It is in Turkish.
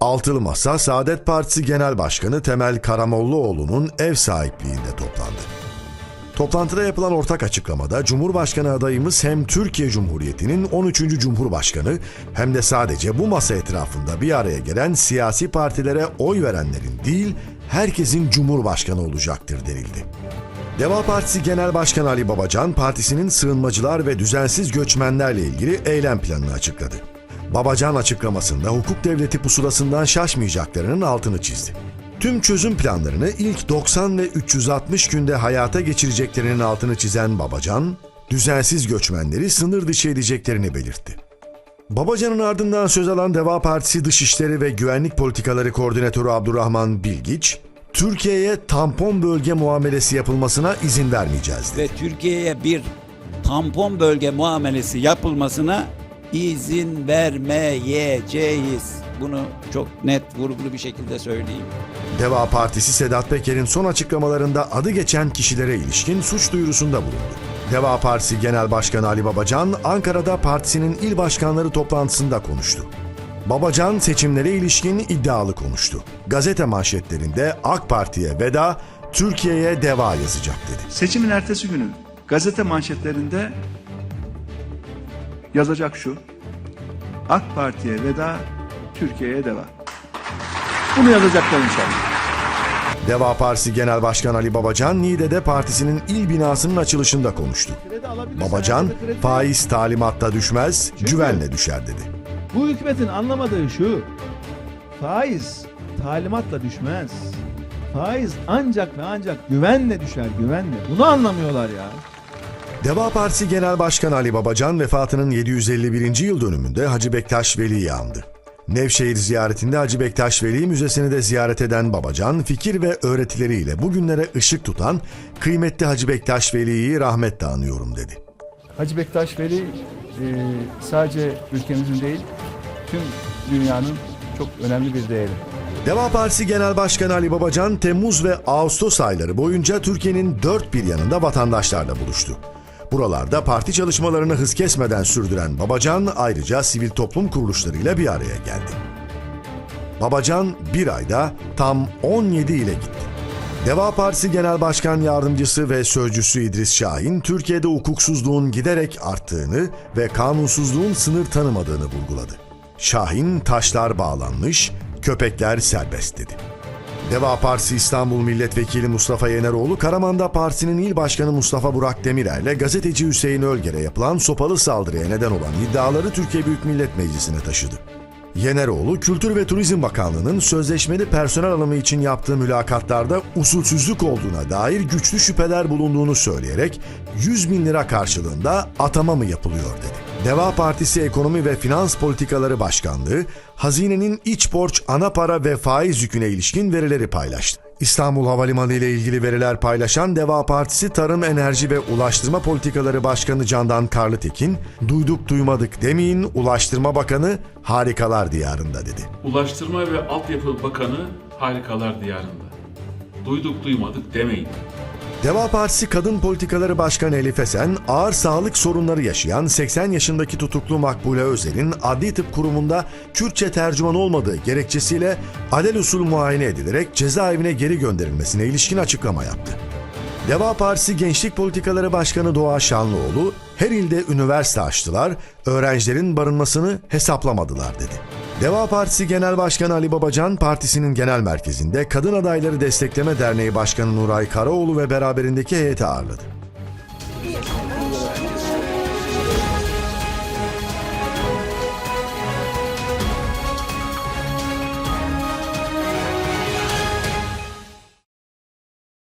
Altılı Masa Saadet Partisi Genel Başkanı Temel Karamollaoğlu'nun ev sahipliğinde toplandı. Toplantıda yapılan ortak açıklamada Cumhurbaşkanı adayımız hem Türkiye Cumhuriyeti'nin 13. Cumhurbaşkanı hem de sadece bu masa etrafında bir araya gelen siyasi partilere oy verenlerin değil, herkesin Cumhurbaşkanı olacaktır denildi. Deva Partisi Genel Başkanı Ali Babacan, partisinin sığınmacılar ve düzensiz göçmenlerle ilgili eylem planını açıkladı. Babacan açıklamasında hukuk devleti pusulasından şaşmayacaklarının altını çizdi. Tüm çözüm planlarını ilk 90 ve 360 günde hayata geçireceklerinin altını çizen Babacan, düzensiz göçmenleri sınır dışı edeceklerini belirtti. Babacan'ın ardından söz alan Deva Partisi Dışişleri ve Güvenlik Politikaları Koordinatörü Abdurrahman Bilgiç, Türkiye'ye tampon bölge muamelesi yapılmasına izin vermeyeceğiz dedi. ve Türkiye'ye bir tampon bölge muamelesi yapılmasına izin vermeyeceğiz. Bunu çok net vurgulu bir şekilde söyleyeyim. Deva Partisi Sedat Peker'in son açıklamalarında adı geçen kişilere ilişkin suç duyurusunda bulundu. Deva Partisi Genel Başkanı Ali Babacan, Ankara'da partisinin il başkanları toplantısında konuştu. Babacan seçimlere ilişkin iddialı konuştu. Gazete manşetlerinde AK Parti'ye veda, Türkiye'ye deva yazacak dedi. Seçimin ertesi günü gazete manşetlerinde yazacak şu. AK Parti'ye veda, Türkiye'ye deva. Bunu yazacaklar inşallah. Deva Partisi Genel Başkanı Ali Babacan, Niğde'de partisinin il binasının açılışında konuştu. Babacan, faiz talimatta düşmez, güvenle düşer dedi. Bu hükümetin anlamadığı şu. Faiz talimatla düşmez. Faiz ancak ve ancak güvenle düşer güvenle. Bunu anlamıyorlar ya. Deva Partisi Genel Başkanı Ali Babacan vefatının 751. yıl dönümünde Hacı Bektaş Veli'yi andı. Nevşehir ziyaretinde Hacı Bektaş Veli Müzesi'ni de ziyaret eden Babacan, fikir ve öğretileriyle bugünlere ışık tutan kıymetli Hacı Bektaş Veli'yi rahmetle anıyorum dedi. Hacı Bektaş Veli e, sadece ülkemizin değil tüm dünyanın çok önemli bir değeri. Deva Partisi Genel Başkanı Ali Babacan, Temmuz ve Ağustos ayları boyunca Türkiye'nin dört bir yanında vatandaşlarla buluştu. Buralarda parti çalışmalarını hız kesmeden sürdüren Babacan ayrıca sivil toplum kuruluşlarıyla bir araya geldi. Babacan bir ayda tam 17 ile gitti. Deva Partisi Genel Başkan Yardımcısı ve Sözcüsü İdris Şahin, Türkiye'de hukuksuzluğun giderek arttığını ve kanunsuzluğun sınır tanımadığını vurguladı. Şahin, taşlar bağlanmış, köpekler serbest dedi. Deva Partisi İstanbul Milletvekili Mustafa Yeneroğlu, Karaman'da partisinin il başkanı Mustafa Burak Demirer'le gazeteci Hüseyin Ölger'e yapılan sopalı saldırıya neden olan iddiaları Türkiye Büyük Millet Meclisi'ne taşıdı. Yeneroğlu, Kültür ve Turizm Bakanlığı'nın sözleşmeli personel alımı için yaptığı mülakatlarda usulsüzlük olduğuna dair güçlü şüpheler bulunduğunu söyleyerek 100 bin lira karşılığında atama mı yapılıyor dedi. Deva Partisi Ekonomi ve Finans Politikaları Başkanlığı, hazinenin iç borç, ana para ve faiz yüküne ilişkin verileri paylaştı. İstanbul Havalimanı ile ilgili veriler paylaşan Deva Partisi Tarım, Enerji ve Ulaştırma Politikaları Başkanı Candan Karlıtekin, duyduk duymadık demeyin Ulaştırma Bakanı harikalar diyarında dedi. Ulaştırma ve Altyapı Bakanı harikalar diyarında. Duyduk duymadık demeyin. Deva Partisi Kadın Politikaları Başkanı Elif Esen, ağır sağlık sorunları yaşayan 80 yaşındaki tutuklu Makbule Özel'in Adli Tıp Kurumu'nda Kürtçe tercüman olmadığı gerekçesiyle alel usul muayene edilerek cezaevine geri gönderilmesine ilişkin açıklama yaptı. Deva Partisi Gençlik Politikaları Başkanı Doğa Şanlıoğlu, her ilde üniversite açtılar, öğrencilerin barınmasını hesaplamadılar dedi. Deva Partisi Genel Başkanı Ali Babacan, partisinin genel merkezinde Kadın Adayları Destekleme Derneği Başkanı Nuray Karaoğlu ve beraberindeki heyeti ağırladı.